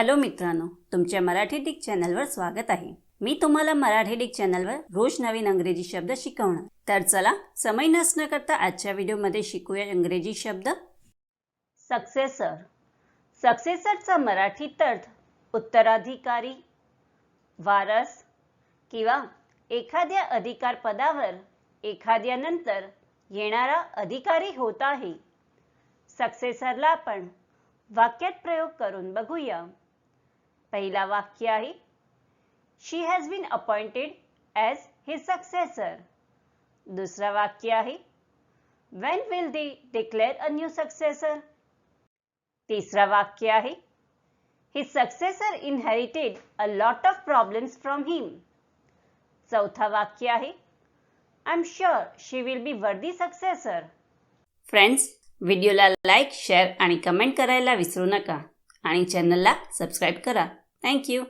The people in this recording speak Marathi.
हॅलो मित्रांनो तुमच्या मराठी डिक चॅनलवर स्वागत आहे. मी तुम्हाला मराठी डिक चॅनलवर रोज नवीन अंग्रेजी शब्द शिकवणार. तर चला समय नसण्याकरता करता आजच्या व्हिडिओमध्ये शिकूया इंग्रजी शब्द. सक्सेसर सक्सेसरचा मराठी अर्थ उत्तराधिकारी वारस किंवा एखाद्या अधिकार पदावर एखाद्यानंतर येणारा अधिकारी होत आहे. सक्सेसरला आपण वाक्यात प्रयोग करून बघूया. पहिला वाक्य आहे. She has been appointed as his successor दुसरा वाक्य आहे. When will they declare a new successor तिसरा वाक्य आहे. His successor inherited a lot of problems from him चौथा वाक्य आहे. I am sure she will be worthy successor friends व्हिडिओला लाईक शेअर आणि कमेंट करायला विसरू नका. आणि चॅनलला सबस्क्राईब करा. Thank you.